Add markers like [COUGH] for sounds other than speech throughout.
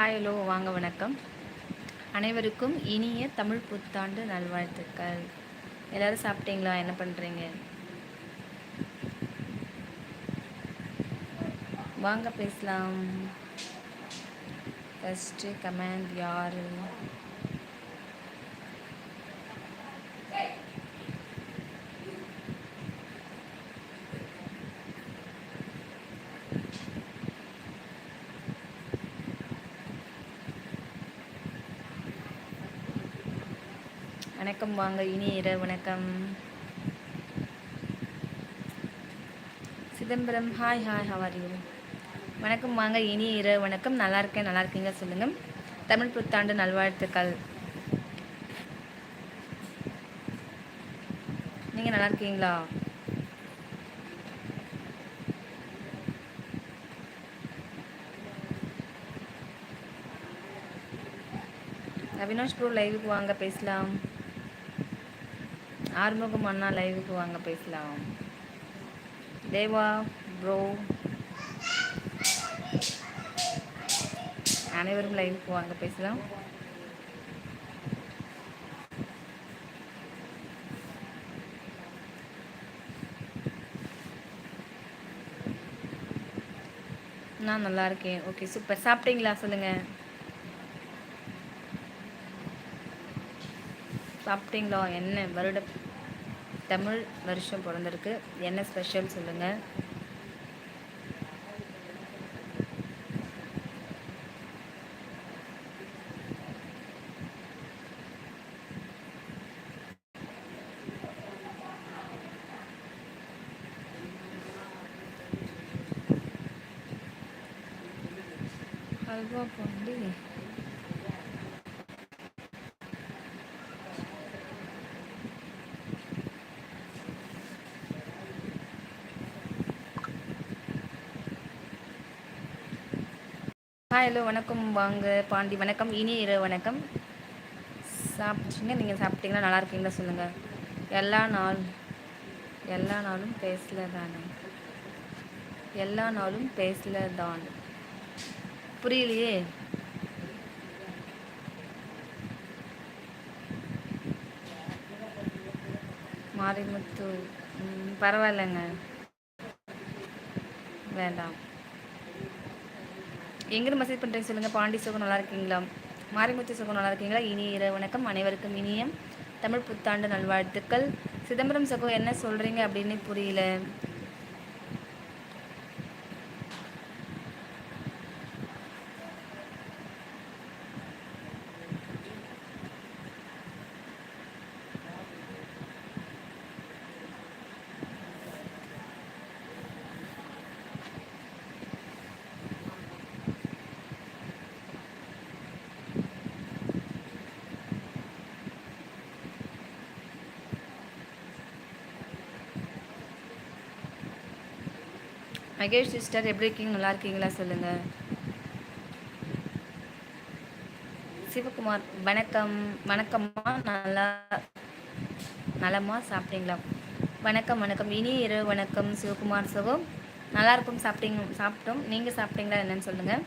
Hi hello வாங்க வணக்கம். அனைவருக்கும் இனிய தமிழ் புத்தாண்டு நல்வாழ்த்துக்கள். எல்லோரும் சாப்பிட்டீங்களா? என்ன பண்ணுறீங்க வாங்க பேசலாம். ஃபஸ்ட்டு கமெண்ட் யார்? வணக்கம் வாங்க இனி இர வணக்கம். சிதம்பரம் ஹாய் ஹாய் ஹவாரியூ வணக்கம் வாங்க இனி இர வணக்கம். நல்லா இருக்கேன் நல்லா இருக்கீங்க சொல்லுங்கள் தமிழ் புத்தாண்டு நல்வாழ்த்துக்கள். நீங்கள் நல்லா இருக்கீங்களா? அவினாஷ் ப்ரோ லைவுக்கு வாங்க பேசலாம். ஆறுமுகம் அண்ணா லைவுக்கு வாங்க பேசலாம். தேவா ப்ரோ அனைவரும் லைவுக்கு வாங்க பேசலாம். நான் நல்லா இருக்கேன். ஓகே சூப்பர் சாப்பிட்டீங்களா? சொல்லுங்கள் சாப்பிட்டீங்களா? என்ன? வருட தமிழ் வருஷம் பிறந்திருக்கு. என்ன ஸ்பெஷல் சொல்லுங்கள் அல்வா போண்டி ஹாய் ஹலோ வணக்கம் வாங்க பாண்டி. வணக்கம் இனி இரவு வணக்கம். சாப்பிட்டீங்க? நீங்கள் சாப்பிட்டீங்கன்னா நல்லா இருக்கீங்களா? சொல்லுங்கள் எல்லா நாள் எல்லா நாளும் பேசல தானே எல்லா நாளும் பேசல தான் புரியலையே? மாரிமுத்து பரவாயில்லைங்க. வேண்டாம். எங்கே மெசேஜ் பண்ணுறீங்க சொல்லுங்கள் பாண்டி சுகம் நல்லா இருக்கீங்களா? மாரிமுத்து சுகம் நல்லா இருக்கீங்களா? இனி இரவு வணக்கம். அனைவருக்கும் இனியம் தமிழ் புத்தாண்டு நல்வாழ்த்துக்கள். சிதம்பரம் சகோ என்ன சொல்கிறீங்க அப்படின்னு புரியல. மகேஷ் சிஸ்டர் எப்படி இருக்கீங்க? நல்லா இருக்கீங்களா? சொல்லுங்கள் சிவகுமார் வணக்கம். வணக்கம்மா. நல்லா நலமா சாப்பிட்டீங்களா? வணக்கம் வணக்கம். இனி இரவு வணக்கம். சிவகுமார் சகோ நல்லா இருக்கும். சாப்பிட்டீங்க சாப்பிட்டோம். நீங்கள் சாப்பிட்டீங்களா என்னன்னு சொல்லுங்கள்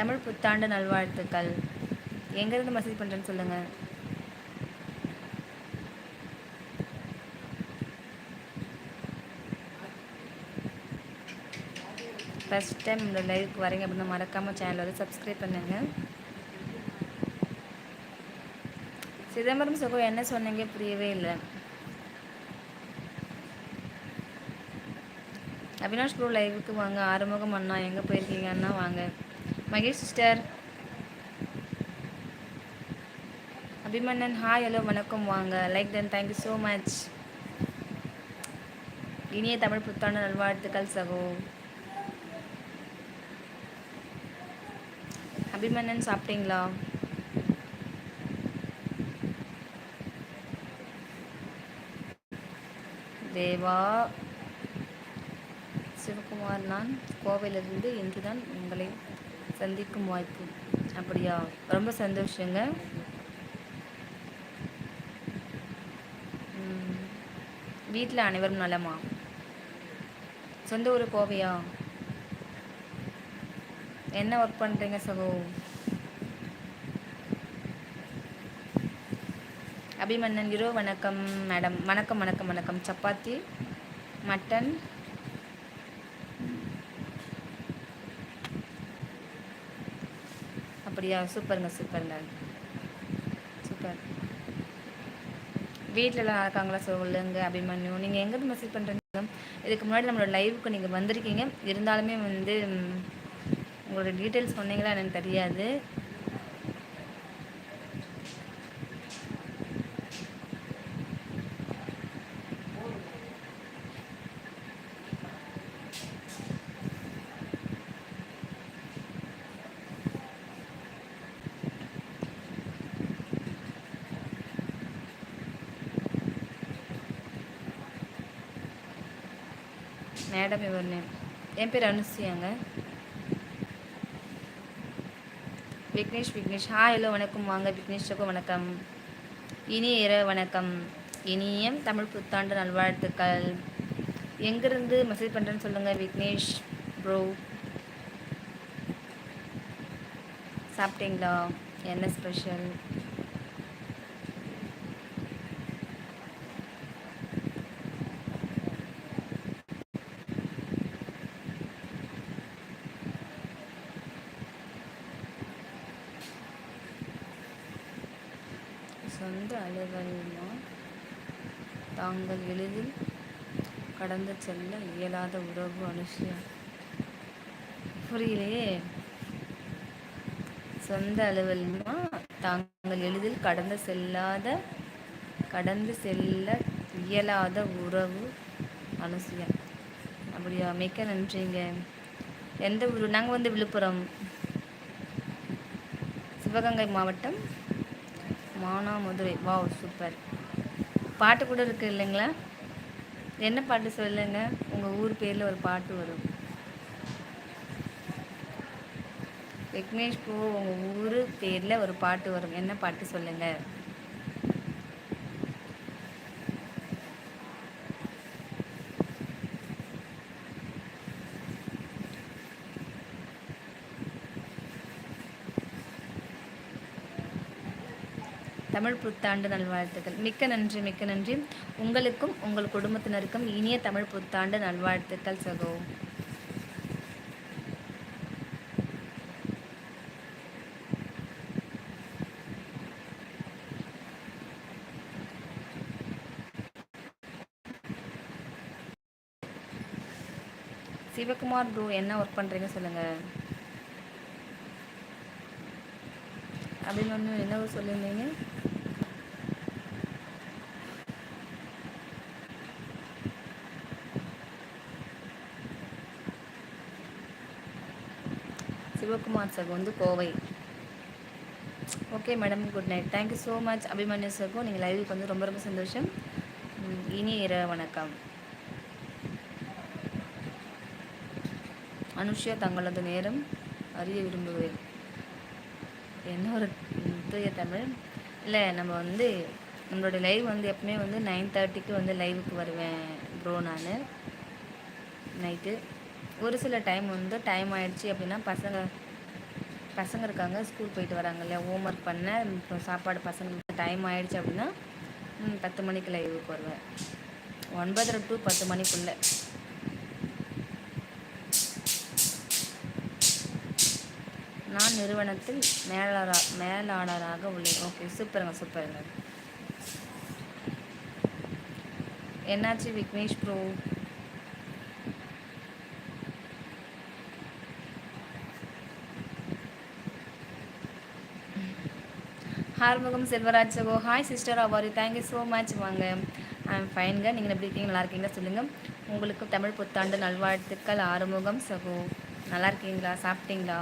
தமிழ் புத்தாண்டு நல்வாழ்த்துக்கள். எங்கேருந்து மெசேஜ் பண்ணுறேன்னு சொல்லுங்கள் ஃபஸ்ட் டைம் இந்த லைவுக்கு வரீங்க அப்படின்னா மறக்காமல் சேனல் வந்து சப்ஸ்கிரைப் பண்ணுங்கள் சிதம்பரம் சுகம் என்ன சொன்னீங்க? புரியவே இல்லை. அவினாஷ் ப்ரோ லைவுக்கு வாங்க. ஆறுமுகம் அண்ணா எங்கே போயிருக்கீங்கன்னா வாங்க. Mahesh sister Abhimannan hi hello வணக்கம். வாங்க. Like then thank you so much இனிய தமிழ் புத்தாண்டு நல்வாழ்த்துக்கள் சகோ. அபிமன்னன் சாப்பிட்டீங்களா? தேவா சிவகுமார் நான் கோவையிலிருந்து இன்று தான் உங்களை சந்திக்கும் வாய்ப்பு. அப்படியா? ரொம்ப சந்தோஷங்க. வீட்டில் அனைவரும் நலமா? சொந்த ஊர் கோவையா? என்ன ஒர்க் பண்ணுறீங்க சகோ? அபிமன்னன் ஹீரோ வணக்கம் மேடம். வணக்கம் வணக்கம் வணக்கம். சப்பாத்தி மட்டன். அப்படியா? சூப்பருங்க சூப்பருங்க. சூப்பர். வீட்டிலலாம் இருக்காங்களா சொல்லுங்க அபிமன்யு. நீங்கள் எங்கேருந்து மெசேஜ் பண்ணுறீங்க இதுக்கு முன்னாடி நம்மளோட லைவுக்கு நீங்கள் வந்திருக்கீங்க. இருந்தாலுமே வந்து உங்களோட டீட்டெயில்ஸ் சொன்னீங்களா எனக்கு தெரியாது. மேடம் இவர் நேம். என் பேர் அனுசியாங்க. விக்னேஷ் விக்னேஷ். ஹாய் ஹலோ வணக்கம். வாங்க விக்னேஷுக்கும் வணக்கம். இனிய இர வணக்கம். இனிய தமிழ் புத்தாண்டு நல்வாழ்த்துக்கள். எங்கேருந்து மெசேஜ் பண்ணுறேன்னு சொல்லுங்கள் விக்னேஷ் ப்ரோ சாப்பிட்டீங்களா? என்ன ஸ்பெஷல் சொந்த அலுவலமா தாங்கள் எளிதில் கடந்து செல்ல இயலாத உறவு அனுஷியா. புரியலையே? சொந்த அளவில்மா தாங்கள் எளிதில் கடந்து செல்லாத கடந்து செல்ல இயலாத உறவு அனுசியா அப்படியா? மிக்க நன்றிங்க. எந்த ஊர்? நாங்கள் வந்து விழுப்புரம். சிவகங்கை மாவட்டம் மானாமதுரை. Wow super. பாட்டு கூட இருக்கு இல்லைங்களா? என்ன பாட்டு சொல்லுங்க? உங்கள் ஊர் பேரில் ஒரு பாட்டு வரும். விக்னேஷ் பூ உங்கள் ஊர் பேரில் ஒரு பாட்டு வரும். என்ன பாட்டு சொல்லுங்கள் தமிழ் புத்தாண்டு நல்வாழ்த்துக்கள். மிக்க நன்றி மிக்க நன்றி. உங்களுக்கும் உங்கள் குடும்பத்தினருக்கும் இனிய தமிழ் புத்தாண்டு நல்வாழ்த்துக்கள் சகோ. சிவகுமார் ப்ரோ என்ன ஒர்க் பண்ணுறீங்க சொல்லுங்கள் அப்படின்னு ஒன்று என்ன சொல்லியிருந்தீங்க? சிவகுமார் சார் வந்து Kovai. Okay madam good night thank you so much Abhimanyu சர்க்கும் நீங்கள் லைவுக்கு வந்து ரொம்ப ரொம்ப சந்தோஷம். இனிய இர வணக்கம். அனுஷ்யா தங்களது நேரம் அறிய விரும்புகிறேன். என்ன ஒரு தூய தமிழ்? இல்லை நம்ம வந்து நம்மளோட லைவ் வந்து எப்பவுமே வந்து நைன் தேர்ட்டிக்கு வந்து லைவுக்கு வருவேன் ப்ரோ நான். நைட்டு ஒரு சில டைம் வந்து டைம் ஆயிடுச்சு அப்படின்னா பசங்க பசங்க இருக்காங்க ஸ்கூல் போயிட்டு வராங்க இல்லையா? ஹோம் ஒர்க் பண்ண இப்போ சாப்பாடு பசங்களுக்கு டைம் ஆயிடுச்சு அப்படின்னா பத்து மணிக்கு லைவுக்கு வருவேன். ஒன்பதரை டு பத்து மணிக்குள்ளே. நான் நிறுவனத்தில் மேலாளராக மேலாளராக உள்ளேன். ஓகே சூப்பருங்க சூப்பருங்க என்னாச்சு விக்னேஷ் ப்ரோ ஹார்முகம் செல்வராஜ் சகோ. ஹாய் சிஸ்டர் அவாரி தேங்க்யூ ஸோ மச் வாங்க. ஐம் ஃபைன்க நீங்கள் எப்படி இருக்கீங்க? நல்லா இருக்கீங்களா? சொல்லுங்கள் உங்களுக்கு தமிழ் புத்தாண்டு நல்வாழ்த்துக்கள் ஆறுமுகம் சகோ. நல்லா இருக்கீங்களா? சாப்பிட்டீங்களா?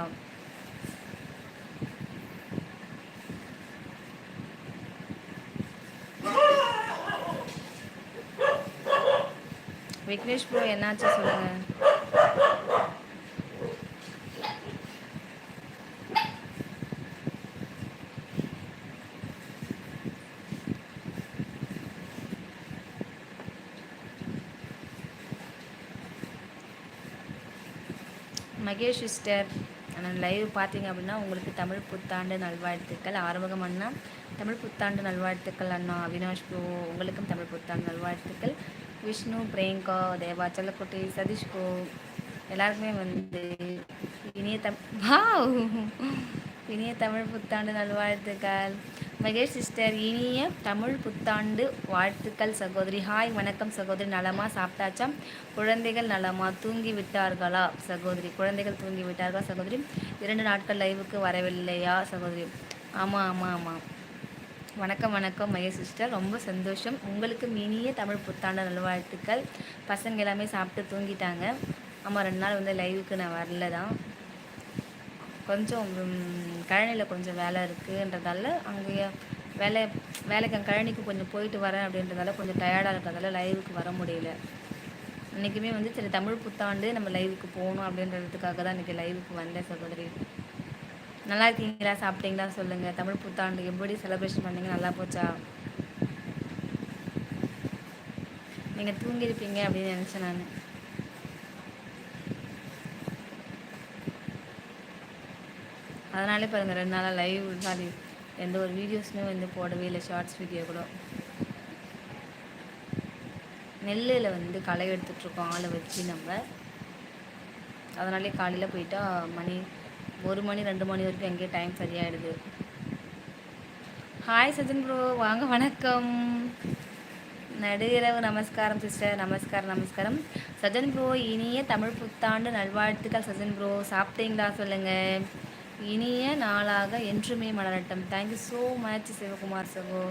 விக்னேஷ் ப்ரோ என்னாச்சு சொல்லுங்கள் மகேஷ் சிஸ்டர் லைவ் பார்த்தீங்க அப்படின்னா உங்களுக்கு தமிழ் புத்தாண்டு நல்வாழ்த்துக்கள். ஆறுமுகம் அண்ணா தமிழ் புத்தாண்டு நல்வாழ்த்துக்கள் அண்ணா. அவினாஷ் ப்ரோ உங்களுக்கும் தமிழ் புத்தாண்டு நல்வாழ்த்துக்கள். விஷ்ணு பிரியங்கா தேவா செல்லக்குட்டி சதீஷ்கோ எல்லாருக்குமே வந்து இனிய தம் இனிய தமிழ் புத்தாண்டு நல்வாழ்த்துக்கள். மகேஷ் சிஸ்டர் இனிய தமிழ் புத்தாண்டு வாழ்த்துக்கள் சகோதரி. ஹாய் வணக்கம் சகோதரி. நலமா சாப்பிட்டாச்சா? குழந்தைகள் நலமா? தூங்கி விட்டார்களா சகோதரி? குழந்தைகள் தூங்கி விட்டார்களா சகோதரி? இரண்டு நாட்கள் லைவுக்கு வரவில்லையா சகோதரி? ஆமாம் ஆமாம் ஆமாம் வணக்கம் வணக்கம் மகேஷ் சிஸ்டர். ரொம்ப சந்தோஷம். உங்களுக்கு இனிய தமிழ் புத்தாண்டு நல்வாழ்த்துக்கள். பசங்க எல்லாமே சாப்பிட்டு தூங்கிட்டாங்க. ஆமாம் ரெண்டு நாள் வந்து லைவுக்கு நான் வரல தான். கொஞ்சம் கழனியில் கொஞ்சம் வேலை இருக்குன்றதால அங்கேயே வேலை வேலைக்கு கழனிக்கு கொஞ்சம் போயிட்டு வரேன் அப்படின்றதால கொஞ்சம் டயர்டாக இருக்கிறதால லைவுக்கு வர முடியல. இன்றைக்குமே வந்து சரி தமிழ் புத்தாண்டு நம்ம லைவுக்கு போகணும் அப்படின்றதுக்காக தான் இன்றைக்கி லைவுக்கு வந்தேன் சகோதரி. நல்லா இருக்கீங்களா? சாப்பிட்டீங்களா? சொல்லுங்கள் தமிழ் புத்தாண்டு எப்படி செலிப்ரேஷன் பண்ணீங்க? நல்லா போச்சா? நீங்கள் தூங்கியிருப்பீங்க அப்படின்னு நினச்சேன் நான். அதனாலே பாருங்கள் ரெண்டு நாளாக லைவ் சாரி எந்த ஒரு வீடியோஸுமே வந்து போடவே இல்லை ஷார்ட்ஸ் வீடியோ கூட. நெல்லில் வந்து களை எடுத்துட்ருக்கோம் ஆளை வச்சு நம்ம. அதனாலே காலையில் போயிட்டா மணி ஒரு மணி ரெண்டு மணி வரைக்கும் எங்கேயும் டைம் சரியாயிடுது. ஹாய் சஜன் ப்ரோ வாங்க வணக்கம். நடுகிறவு நமஸ்காரம் சிஸ்டர் நமஸ்காரம் நமஸ்காரம். சஜன் ப்ரோ இனிய தமிழ் புத்தாண்டு நல்வாழ்த்துக்கள் சஜன் ப்ரோ சாப்பிட்டீங்களா சொல்லுங்கள் இனிய நாளாக என்றுமே மலரட்டும். தேங்க்யூ ஸோ மச் சிவகுமார் சகோ.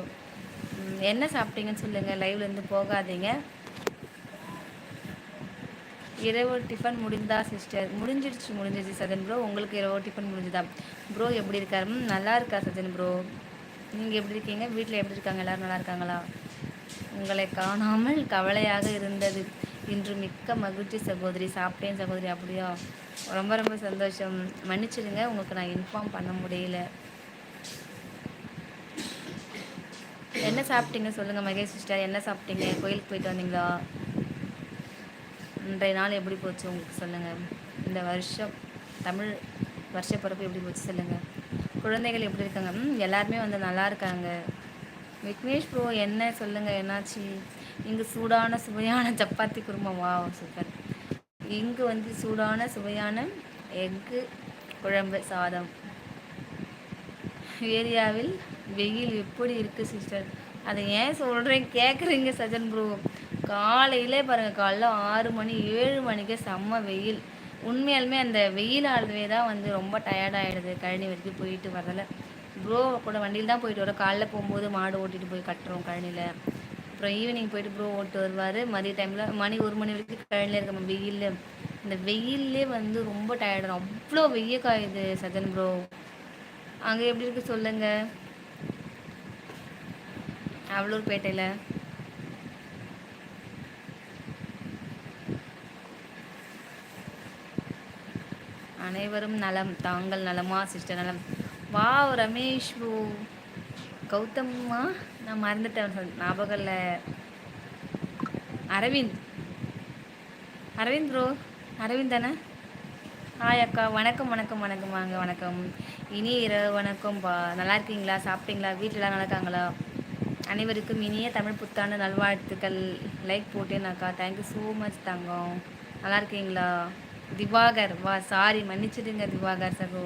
என்ன சாப்பிட்டீங்கன்னு சொல்லுங்கள் லைவ்லேருந்து போகாதீங்க. இரவு டிஃபன் முடிந்தா சிஸ்டர் முடிஞ்சிடுச்சு முடிஞ்சிடுச்சு சஜன் ப்ரோ உங்களுக்கு இரவு டிஃபன் முடிஞ்சுதா? ப்ரோ எப்படி இருக்காரு? நல்லா இருக்கா சஜன் ப்ரோ நீங்கள் எப்படி இருக்கீங்க? வீட்டில் எப்படி இருக்காங்க? எல்லோரும் நல்லா இருக்காங்களா? உங்களை காணாமல் கவலையாக இருந்தது. இன்று மிக்க மகிழ்ச்சி சகோதரி சாப்பிட்டேன் சகோதரி அப்படியா? ரொம்ப ரொம்ப சந்தோஷம். மன்னிச்சிடுங்க உங்களுக்கு நான் இன்ஃபார்ம் பண்ண முடியல. என்ன சாப்பிட்டீங்க சொல்லுங்கள் மகேஷ் சிஸ்டர். என்ன சாப்பிட்டீங்க? கோயிலுக்கு போயிட்டு வந்தீங்களா? இன்றைய நாள் எப்படி போச்சு உங்களுக்கு சொல்லுங்கள் இந்த வருஷம் தமிழ் வருஷ பிறப்பு எப்படி போச்சு சொல்லுங்கள் குழந்தைகள் எப்படி இருக்காங்க? எல்லாருமே வந்து நல்லா இருக்காங்க. விக்னேஷ் ப்ரோ என்ன சொல்லுங்கள் என்னாச்சு? இங்கே சூடான சுவையான சப்பாத்தி குருமா வா சூப்பர் இங்கு வந்து சூடான சுவையான எக்கு குழம்பு சாதம். ஏரியாவில் வெயில் எப்படி இருக்குது சிஸ்டர்? அதை ஏன் சொல்கிறேன் கேட்குறீங்க சஜன் ப்ரோ காலையிலே பாருங்கள் காலைல ஆறு மணி ஏழு மணிக்கு செம்ம வெயில். உண்மையாலுமே அந்த வெயில் வெயிலாலுமே தான் வந்து ரொம்ப டயர்டாகிடுது கழனி வரைக்கும் போயிட்டு வரல. ப்ரோ கூட வண்டியில் தான் போயிட்டு வரோம். காலைல போகும்போது மாடு ஓட்டிகிட்டு போய் கட்டுறோம் கழனியில் அப்புறம் ஈவினிங் போயிட்டு ப்ரோ ஓட்டு வருவார். மதிய டைமில் மணி ஒரு மணி வரைக்கும் கழனில் இருக்க வெயில் இந்த வெயிலே வந்து ரொம்ப டயர்டாக அவ்வளோ வெய்ய காயுது சஜன் ப்ரோ அங்கே எப்படி இருக்கு சொல்லுங்க. அவளூர்பேட்டையில் அனைவரும் நலம். தாங்கள் நலமா சிஸ்டர் நலம். வா ரமேஷ் ப்ரோ கௌதம்மா நான் மறந்துட்டேன் ஞாபகம் இல்லை அரவிந்த். அரவிந்த் ப்ரோ அரவிந்த் தானே? ஹாய் அக்கா. வணக்கம் வணக்கம் வணக்கம். வாங்க வணக்கம். இனி இரவு வணக்கம் பா. நல்லா இருக்கீங்களா? சாப்பிட்டீங்களா? வீட்டிலலாம் நல்லா இருக்காங்களா? அனைவருக்கும் இனிய தமிழ் புத்தாண்டு நல்வாழ்த்துக்கள். லைக் போட்டேன் அக்கா. தேங்க்யூ ஸோ மச் தங்கம். நல்லா இருக்கீங்களா? திவாகர். வா சாரி மன்னிச்சிடுங்க திவாகர் சகோ.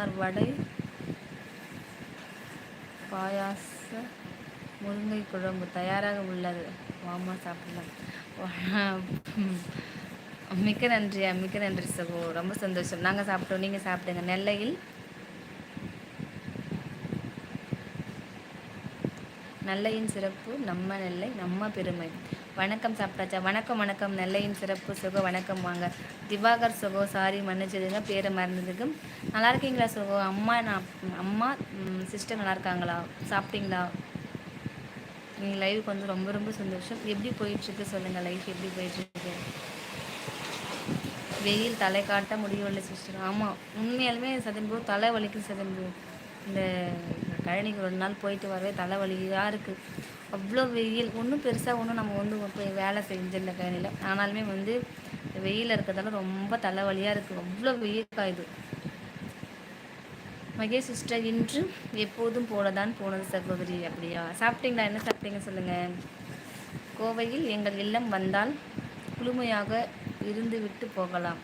சாம்பார் வடை பாயாச முருங்கை குழம்பு தயாராக உள்ளது. வாமா சாப்பிடலாம். மிக்க நன்றியா மிக்க நன்றி சகோ. ரொம்ப சந்தோஷம். நாங்கள் சாப்பிட்டோம் நீங்கள் சாப்பிடுங்க. நெல்லையில் நெல்லையின் சிறப்பு நம்ம நெல்லை நம்ம பெருமை. வணக்கம் சாப்பிட்டாச்சா? வணக்கம் வணக்கம். நெல்லையின் சிறப்பு சுகோ வணக்கம் வாங்க. திவாகர் சுகோ சாரி மன்னிச்சதுங்க பேரை மறந்ததுக்கு நல்லா இருக்கீங்களா சுகோ? அம்மா நான் அம்மா சிஸ்டர் நல்லா இருக்காங்களா? சாப்பிட்டீங்களா? நீங்கள் லைவுக்கு வந்து ரொம்ப ரொம்ப சந்தோஷம். எப்படி போயிட்டுருக்கு சொல்லுங்கள் லைஃப் எப்படி போயிட்டுருக்கு? வெயில் தலை காட்ட முடியவில்லை சிஸ்டர் ஆமாம் உண்மையாலுமே சதன் தலை வலிக்கு சதன் இந்த கழனிக்கு ஒரு நாள் போயிட்டு வரவே தலைவலியாக இருக்குது அவ்வளோ வெயில். ஒன்றும் பெருசாக ஒன்றும் நம்ம வந்து போய் வேலை செஞ்சிடல கணியில் ஆனாலுமே வந்து வெயில் இருக்கிறதால ரொம்ப தலைவலியாக இருக்குது அவ்வளோ வெயில் காயுது. மகேஷ் சிஸ்டர் இன்று எப்போதும் போல தான் போனது சகோதரி. அப்படியா? சாப்பிட்டீங்களா? என்ன சாப்பிட்டீங்க சொல்லுங்கள் கோவையில் எங்கள் இல்லம் வந்தால் குளுமையாக இருந்து விட்டு போகலாம்.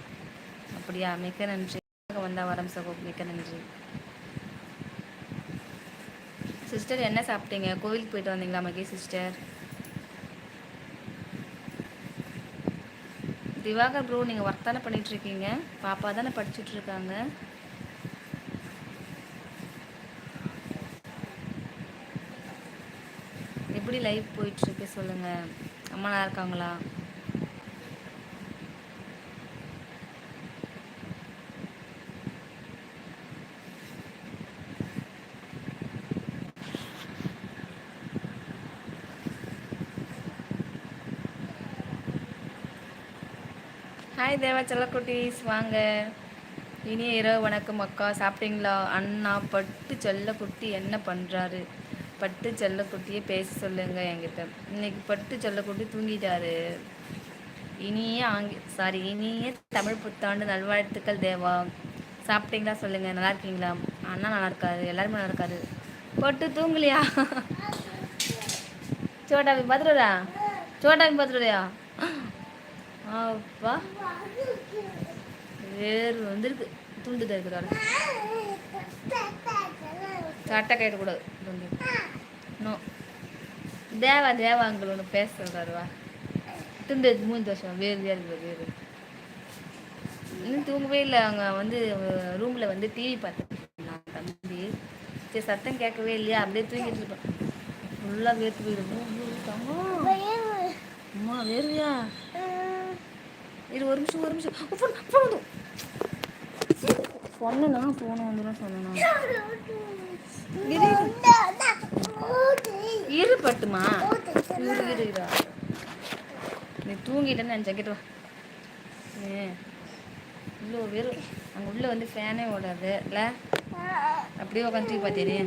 அப்படியா? மிக்க நன்றி. வந்தால் வரம் சகோ மிக்க நன்றி. சிஸ்டர் என்ன சாப்பிட்டீங்க? கோவிலுக்கு போயிட்டு வந்தீங்களா மகேஷ் சிஸ்டர் திவாகர் ப்ரோ நீங்கள் ஒர்க் தானே பண்ணிகிட்ருக்கீங்க பாப்பா தானே படிச்சுட்ருக்காங்க எப்படி லைஃப் போயிட்டுருக்கு சொல்லுங்கள் அம்மா நல்லா இருக்காங்களா? ஹாய் தேவா செல்லக்குட்டீஸ். வாங்க. இனிய இரவு வணக்கம் அக்கா. சாப்பிட்டீங்களா? அண்ணா பட்டு செல்லக்குட்டி என்ன பண்ணுறாரு பட்டு செல்லக்குட்டியே பேச சொல்லுங்க என்கிட்ட. இன்னைக்கு பட்டு செல்லக்குட்டி தூங்கிட்டாரு. இனிய ஆங்கி சாரி இனிய தமிழ் புத்தாண்டு நல்வாழ்த்துக்கள் தேவா. சாப்பிட்டீங்களா சொல்லுங்க. நல்லா இருக்கீங்களா? அண்ணா நல்லா இருக்காரு. எல்லாருமே நல்லா இருக்காரு. பட்டு தூங்கலையா? சோட்டாபி பார்த்துடுறா சோட்டாபி பார்த்துடுறியா அப்பா வேறு வந்துருக்கு. துண்டு தருக்கிறாரு சட்டை கட்டக்கூடாது துண்டு. இன்னும் தேவா தேவாங்கள் ஒன்று பேச சொல்கிறாருவா துண்டு மூணு வருஷம் வேறு வேறு வேறு இன்னும் தூங்கவே இல்லை. அவங்க வந்து ரூமில் வந்து டிவி பார்த்துட்டு தம்பி. சரி சத்தம் கேட்கவே இல்லையா? அப்படியே தூங்கிட்டு இருப்பான் ஃபுல்லாக வேர்த்து போயிடும் அம்மா வேறுவியா இது ஒரு நிமிஷம் ஒரு நிமிஷம். ஃபோன் ஃபோன் வந்து சொன்னா ஃபோன் வந்துடும் சொன்னா இரு பட்டுமா. இரு இரு இரா. நீ தூங்கிட்டேன்னு நினச்சேன். கேட்டு வா. இவ்வளோ வெறும் அங்கே உள்ளே வந்து ஃபேனே ஓடாது. இல்லை அப்படியே உட்காந்து பார்த்தேனே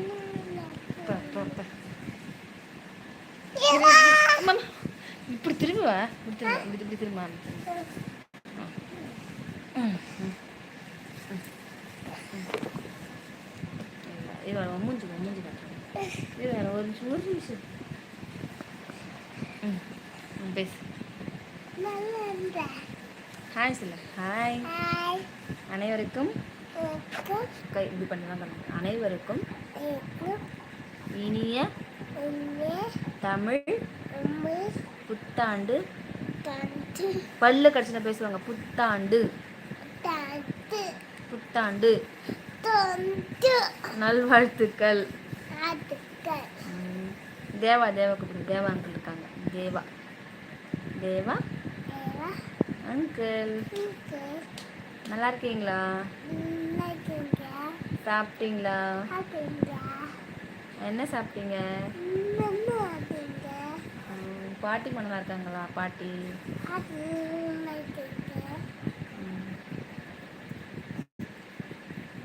இப்படி திரும்புவா? இப்படி திரும்ப இப்படி திரும்ப. இது மூஞ்சி மூஞ்சி காட்டுறேன் இது வேற ஒரு நிமிஷம் ஒரு நிமிஷம் ம் பேசு ஹாய் சொல்ல ஹாய் அனைவருக்கும் கை இப்படி பண்ணி தான் அனைவருக்கும் இனிய தமிழ் புத்தாண்டு பல்லு கடிச்சு பேசுவாங்க புத்தாண்டு புத்தாண்டு. நல்வாழ்த்துக்கள். தேவா தேவா கூப்பிடு தேவா அங்கிள் இருக்காங்க. தேவா. தேவா? அங்கிள் நல்லா இருக்கீங்களா சாப்பிட்டீங்களா? என்ன சாப்பிட்டீங்க? பாட்டி மனதா இருக்காங்களா பாட்டி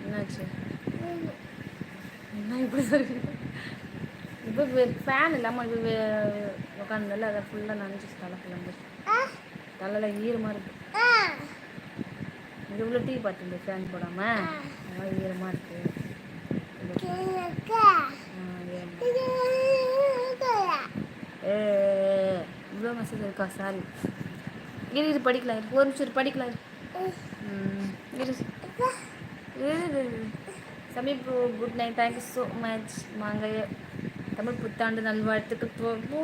என்னாச்சு எப்படி இப்படி இப்போ ஃபேன் இல்லாமல் இப்போ உட்காந்துல அதை ஃபுல்லாக நினச்சிச்சு தலை ஃபுல்லாக தலையில் ஈரமாக இருக்குது இவ்வளோ டீ பார்த்துங்க ஃபேன் போடாமல் அதெல்லாம் ஈரமாக இருக்கு. இவ்வளோ மெசேஜ் இருக்கா சாரி இரு இது படிக்கலாம் ஒரு நிமிஷம் படிக்கலாம் இரு. Sameep good night thank you so much வாங்க தமிழ் புத்தாண்டு நல்வாழ்த்துக்கு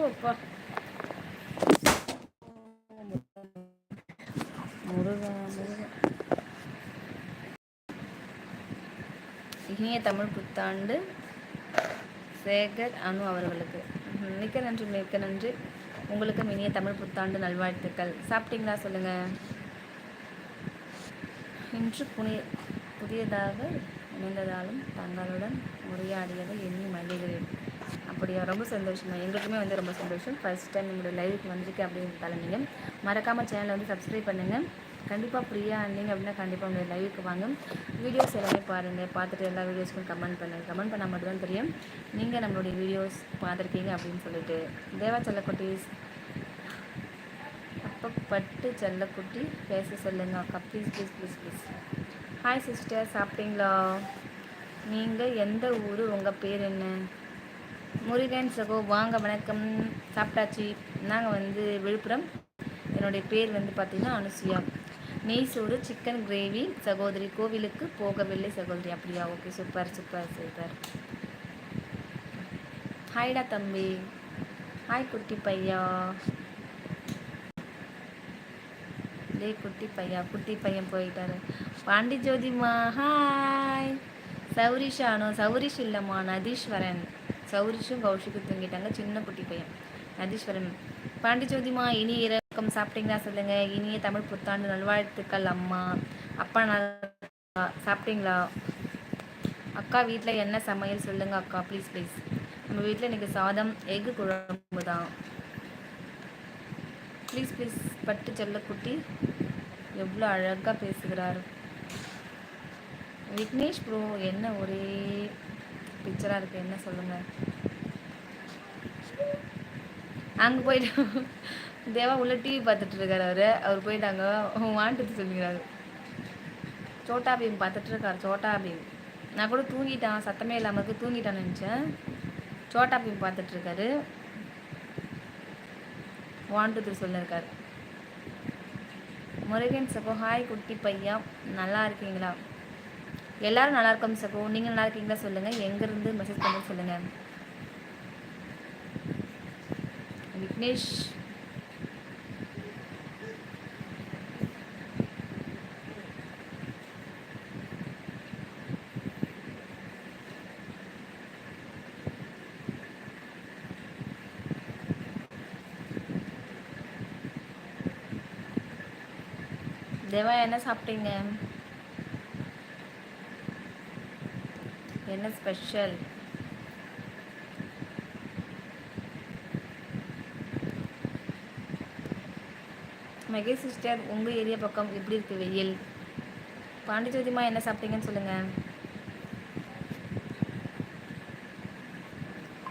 அப்பா முருகா முருகா இனிய தமிழ் புத்தாண்டு சேகர் அனு அவர்களுக்கு. மிக்க நன்றி மிக்க நன்றி. உங்களுக்கும் இனிய தமிழ் புத்தாண்டு நல்வாழ்த்துக்கள். சாப்பிட்டீங்களா சொல்லுங்கள் இன்று புனி புதியதாக இணைந்ததாலும் தங்களுடன் உரையாடியதை எண்ணி மகிழ்கிறேன். அப்படியா ரொம்ப சந்தோஷம் எங்களுக்குமே வந்து ரொம்ப சந்தோஷம். ஃபர்ஸ்ட் டைம் உங்களுடைய லைவுக்கு வந்திருக்கு அப்படின்றதால நீங்கள் மறக்காமல் சேனலை வந்து சப்ஸ்கிரைப் பண்ணுங்கள் கண்டிப்பாக ஃப்ரீயாக இருந்தீங்க அப்படின்னா கண்டிப்பாக உங்கள் லைவுக்கு வாங்க. வீடியோஸ் எல்லாமே பாருங்கள் பார்த்துட்டு எல்லா வீடியோஸ்க்கும் கமெண்ட் பண்ணுங்கள் கமெண்ட் பண்ணால் மட்டும் தான் தெரியும். நீங்கள் நம்மளுடைய வீடியோஸ் பார்த்துருக்கீங்க அப்படின்னு சொல்லிட்டு. தேவா செல்லக்குட்டீஸ். அப்போ பட்டு செல்லக்குட்டி பேச சொல்லுங்க. அக்கா please please please please hi sister சாப்பிட்டீங்களா? நீங்கள் எந்த ஊர்? உங்கள் பேர் என்ன? முருகன் சகோ வாங்க வணக்கம். சாப்பிட்டாச்சு. நாங்கள் வந்து விழுப்புரம். என்னுடைய பேர் வந்து பார்த்திங்கன்னா அனுசுயா. நெய் சோறு சிக்கன் கிரேவி சகோதரி கோவிலுக்கு போகவில்லை சகோதரி. அப்படியா? Okay super super super. ஹாய்டா தம்பி. ஹாய் குட்டி பையா. டே குட்டி பையா. குட்டி பையன் போயிட்டாரு. பாண்டி ஜோதிமா ஹாய் சௌரிஷ் ஆனோ சௌரிஷ் இல்லைம்மா நதீஸ்வரன். சௌரிஷும் கௌஷிக்கும் தூங்கிட்டாங்க சின்ன குட்டி பையன் நதீஸ்வரன். பாண்டி ஜோதிமா இனி இறக்கம் சாப்பிட்டீங்களா சொல்லுங்க. இனிய தமிழ் புத்தாண்டு நல்வாழ்த்துக்கள் அம்மா. அப்பா நல்லா சாப்பிட்டீங்களா? அக்கா வீட்டில் என்ன சமையல் சொல்லுங்க அக்கா ப்ளீஸ் ப்ளீஸ் நம்ம வீட்டில் இன்னைக்கு சாதம் எக்கு குழம்பு தான். ப்ளீஸ் ப்ளீஸ் பட்டு செல்லக்குட்டி எவ்வளோ அழகாக பேசுகிறாரு. விக்னேஷ் ப்ரோ என்ன ஒரே பிக்சராக இருக்குது என்ன சொல்லுங்கள் அங்கே போயிட்டு [LAUGHS] தேவா உள்ள டிவி பார்த்துட்டு இருக்காரு அவர். அவர் போயிட்டாங்க வாண்டது சொல்லிக்கிறாரு. சோட்டா பீம் பார்த்துட்டு இருக்காரு சோட்டா பீம். நான் கூட தூங்கிட்டான் சத்தமே இல்லாமல் இருக்கு தூங்கிட்டான்னு நினச்சேன். சோட்டா பீம் பார்த்துட்டு இருக்காரு. வாண்டது சொல்லியிருக்காரு முருகன் சகோ ஹாய் குட்டி பையா நல்லா இருக்கீங்களா? எல்லாரும் நல்லா இருக்கோம் சகோ நீங்கள் நல்லா இருக்கீங்களா சொல்லுங்கள் எங்கேருந்து மெசேஜ் பண்ணி சொல்லுங்கள் விக்னேஷ். தேவா என்ன சாப்பிட்டீங்க? என்ன ஸ்பெஷல் மகேஷ் சிஸ்டர் உங்கள் ஏரியா பக்கம் எப்படி இருக்கு வெயில்? பாண்டிச்சோதிமா என்ன சாப்பிட்டீங்கன்னு சொல்லுங்கள்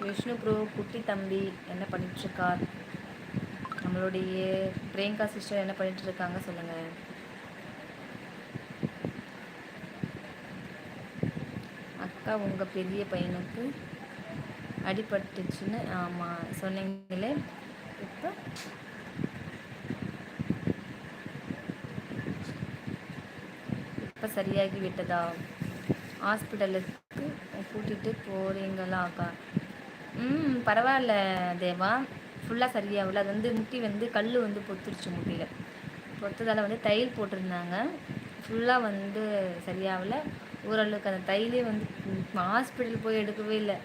விஷ்ணு ப்ரோ குட்டி தம்பி என்ன பண்ணிட்டுருக்கார் நம்மளுடைய பிரியங்கா சிஸ்டர் என்ன பண்ணிட்டுருக்காங்க சொல்லுங்கள் அக்கா உங்கள் பெரிய பையனுக்கு அடிபட்டுச்சுன்னு ஆமாம் சொன்னீங்களே. இப்போ? இப்போ சரியாகி விட்டதா? ஹாஸ்பிட்டலுக்கு கூட்டிகிட்டு போகிறீங்களா அக்கா? ம் பரவாயில்ல தேவா. ஃபுல்லாக சரியாகல. அது வந்து முட்டி வந்து கல் வந்து பொத்துருச்சு முட்டியில். பொத்ததால் வந்து தையல் போட்டிருந்தாங்க. ஃபுல்லாக வந்து சரியாகல. ஓரளவுக்கு அந்த தையலே வந்து ஹாஸ்பிட்டல் போய் எடுக்கவே இல்லை.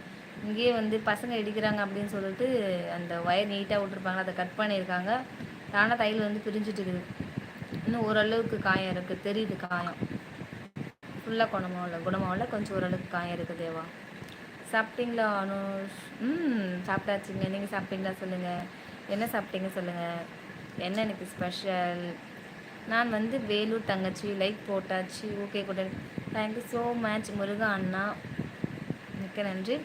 இங்கேயே வந்து பசங்க இடிக்கிறாங்க அப்படின்னு சொல்லிட்டு அந்த ஒயர் நீட்டாக விட்ருப்பாங்க அதை கட் பண்ணியிருக்காங்க. தானே தையல் வந்து பிரிஞ்சுட்டு இருக்குது. இன்னும் ஓரளவுக்கு காயம் இருக்குது தெரியுது காயம். ஃபுல்லாக குணமாக இல்லை. குணமாக இல்லை. கொஞ்சம் ஓரளவுக்கு காயம் இருக்குது தேவா. சாப்பிட்டீங்களா அனுஷ்? ம் சாப்பிட்டாச்சுங்க. நீங்கள் சாப்பிட்டீங்களா சொல்லுங்கள் என்ன சாப்பிட்டீங்க சொல்லுங்கள் என்ன எனக்கு ஸ்பெஷல் நான் வந்து வேலூர் தங்கச்சி லைக் போட்டாச்சு ஓகே கூட. Thank you so much Muruga அண்ணா. மிக்க நன்றி.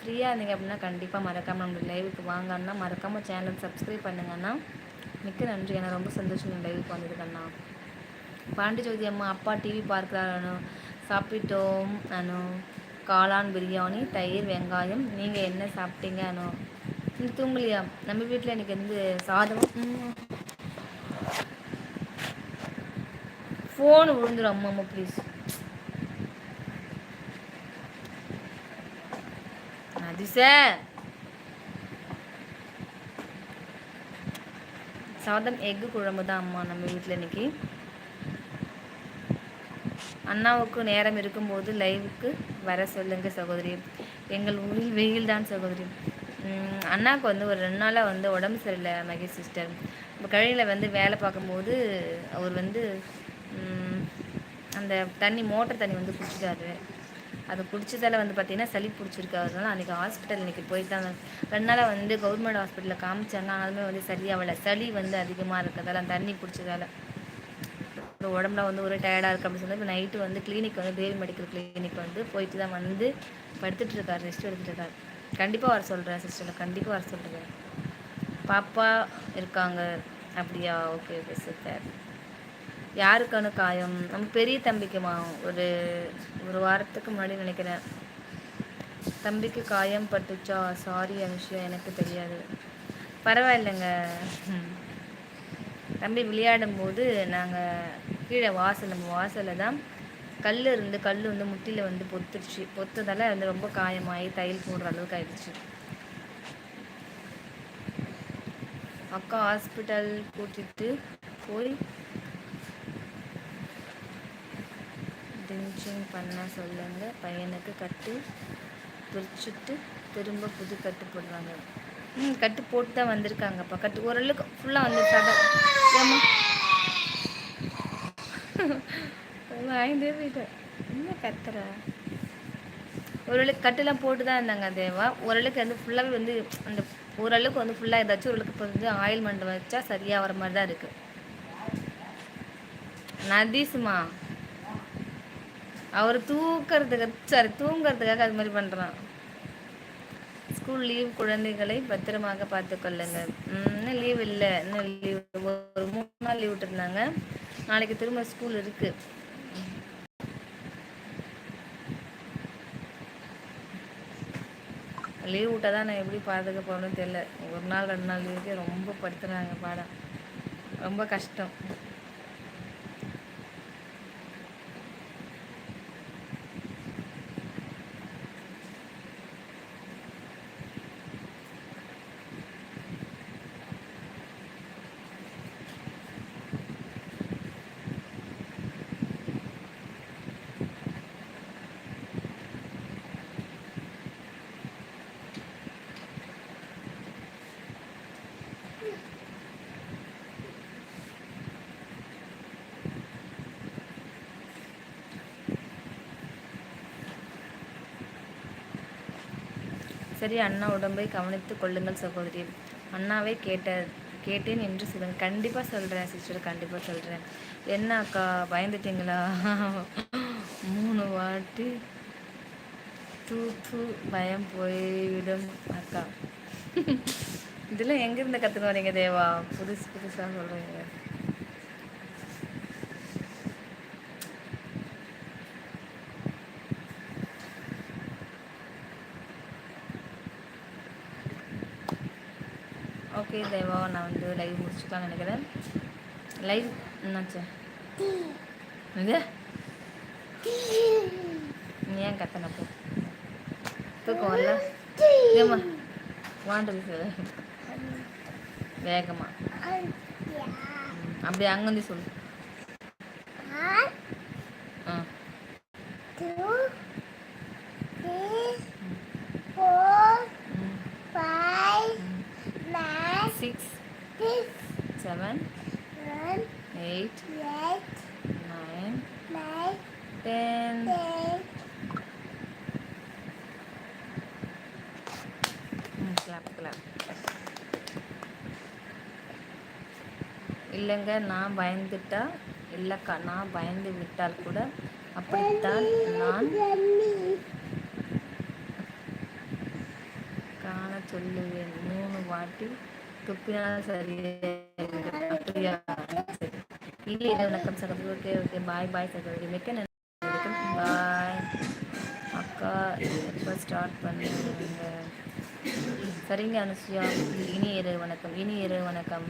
ஃப்ரீயாக இருந்தீங்க அப்படின்னா கண்டிப்பாக மறக்காமல் நம்மளுக்கு லைவுக்கு வாங்க அண்ணா. மறக்காமல் சேனல் சப்ஸ்கிரைப் பண்ணுங்க அண்ணா. மிக்க நன்றி அண்ணா. ரொம்ப சந்தோஷம் லைவுக்கு வந்ததுக்கு அண்ணா. பாண்டிஜோதி அம்மா அப்பா டிவி பார்க்குறாரு சாப்பிட்டோம் அனு காளான் பிரியாணி தயிர் வெங்காயம். நீங்கள் என்ன சாப்பிட்டீங்க அனு நீ தூங்கலையா? நம்ம வீட்டில் எனக்கு வந்து சாதம். ஃபோன் விழுந்துடும் அம்மா அம்மா ப்ளீஸ் அதிச சாதம் எக்கு குழம்பு தான் அம்மா நம்ம வீட்டில் இன்னைக்கு. அண்ணாவுக்கு நேரம் இருக்கும்போது லைவுக்கு வர சொல்லுங்க சகோதரி. எங்கள் ஊரில் வெயில் தான் சகோதரி. அண்ணாவுக்கு வந்து ஒரு ரெண்டு நாளாக வந்து உடம்பு சரியில்லை மகேஷ் சிஸ்டர் இப்போ கழியில் வந்து வேலை பார்க்கும்போது அவர் வந்து அந்த தண்ணி மோட்டர் தண்ணி வந்து குடிச்சிட்டாரு. அது குடிச்சதால் வந்து பார்த்திங்கன்னா சளி பிடிச்சிருக்கு. அதனால அன்றைக்கி ஹாஸ்பிட்டல் இன்றைக்கி போயிட்டாங்க. ரெண்டு நாளாக வந்து கவர்மெண்ட் ஹாஸ்பிட்டலில் காமிச்சாங்க. ஆனாலுமே வந்து சரியாகலை சளி வந்து அதிகமாக இருக்கிறதால அந்த தண்ணி பிடிச்சதால உடம்புல வந்து ஒரு டயர்டாக இருக்குது அப்படின்னு சொல்லி இப்போ நைட்டு வந்து கிளினிக் வந்து தேவி மெடிக்கல் கிளினிக் வந்து போயிட்டு தான் வந்து படுத்துட்டு இருக்கார் ரெஸ்ட் எடுத்துட்டு இருக்கார். கண்டிப்பாக வர சொல்கிறேன் சிஸ்டரில் கண்டிப்பாக வர சொல்கிறேன் பாப்பா இருக்காங்க. அப்படியா? ஓகே ஓகே யாருக்கான காயம்? நம்ம பெரிய தம்பிக்குமா ஒரு ஒரு வாரத்துக்கு முன்னாடி நினைக்கிறேன். தம்பிக்கு காயம் பட்டுச்சா? சாரி அனுஷியா எனக்கு தெரியாது. பரவாயில்லைங்க. தம்பி விளையாடும் போது நாங்கள் கீழே வாசல் நம்ம வாசலில் தான் கல் இருந்து கல் வந்து முட்டியில் வந்து பொத்துருச்சு பொத்ததால் வந்து ரொம்ப காயமாகி தையல் போடுற அளவுக்கு ஆயிடுச்சு. அக்கா ஹாஸ்பிட்டல் கூட்டிகிட்டு போய் டின்ச்சிங் பண்ண சொல்லுங்க. பையனுக்கு கட்டு பிரிச்சுட்டு திரும்ப புது கட்டு போடுவாங்க. ம் கட்டு போட்டு தான் வந்திருக்காங்கப்பா கட்டு ஓரளவுக்கு ஃபுல்லாக வந்துருக்காங்க ஏமா வாய்ந்தே போயிட்டேன். என்ன கத்துற? ஓரளவுக்கு கட்டுலாம் போட்டு தான் இருந்தாங்க தேவா. ஓரளவுக்கு வந்து ஃபுல்லாகவே வந்து அந்த ஓரளவுக்கு வந்து ஃபுல்லாக ஏதாச்சும் ஓரளவுக்கு இப்போ வந்து ஆயில் மண்டை வச்சா சரியாக வர மாதிரி தான் இருக்குது நதீஷுமா. அவர் தூக்கிறதுக்கு சாரி தூங்குறதுக்காக அது மாதிரி பண்ணுறான் ஸ்கூல் லீவ் குழந்தைகளை பத்திரமாக பார்த்து கொள்ளுங்க இன்னும் லீவ் இல்லை. இன்னும் லீவ் ஒரு மூணு நாள் லீவ் விட்டுருந்தாங்க. நாளைக்கு திரும்ப ஸ்கூல் இருக்குது லீவ் விட்டால் தான் நான் எப்படி பாதுகாக்க போகணும்னு தெரில ஒரு நாள் ரெண்டு நாள் லீவுக்கே ரொம்ப படுத்துனாங்க பாடம். ரொம்ப கஷ்டம். சரி அண்ணா உடம்பை கவனித்து கொள்ளுங்கள் சகோதரி. அண்ணாவை கேட்ட கேட்டேன் என்று சொல்லுங்கள் கண்டிப்பாக சொல்கிறேன் சிஸ்டர் கண்டிப்பாக சொல்கிறேன் என்ன அக்கா பயந்துட்டீங்களா? மூணு வாட்டி தூ தூ பயம் போய்விடும் அக்கா. [LAUGHS] இதெல்லாம் எங்கேருந்து கற்றுக்க வரீங்க தேவா? புதுசு புதுசாக சொல்கிறீங்க ஓகே தேவா நான் வந்து லைவ் முடிச்சுக்கலாம்னு நினைக்கிறேன். லைவ் என்னாச்சு இது? நீ ஏன் கத்தனை போ? தூக்கம் வரல? ஏமா வாண்டது சார் வேகமா. அப்படி அங்கேருந்து சொல்லு. இல்லைங்க நான் பயந்துட்டா இல்லைக்கா நான் பயந்து விட்டால் கூட அப்படித்தான் நான் காண சொல்லுவேன். மூணு வாட்டி துப்பினால் சரியா இல்லை வணக்கம் சகோதரி ஓகே ஓகே பாய் பாய் சகோதரி மிக்க நன்றி. பாய் அக்கா எப்போ ஸ்டார்ட் பண்ணுங்க சரிங்க அனுசுயா இனி இரவு வணக்கம். இனி இரவு வணக்கம்.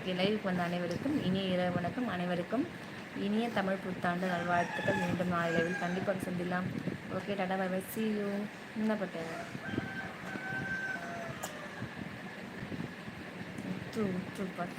ஓகே லைவ் வந்த அனைவருக்கும் இனிய இரவு வணக்கம். அனைவருக்கும் இனிய தமிழ் புத்தாண்டு நல்வாழ்த்துக்கள். மீண்டும் நாளை லைவில் கண்டிப்பாக சந்திக்கலாம். Okay tata bye bye see you என்ன பட்டேன் டூ டூ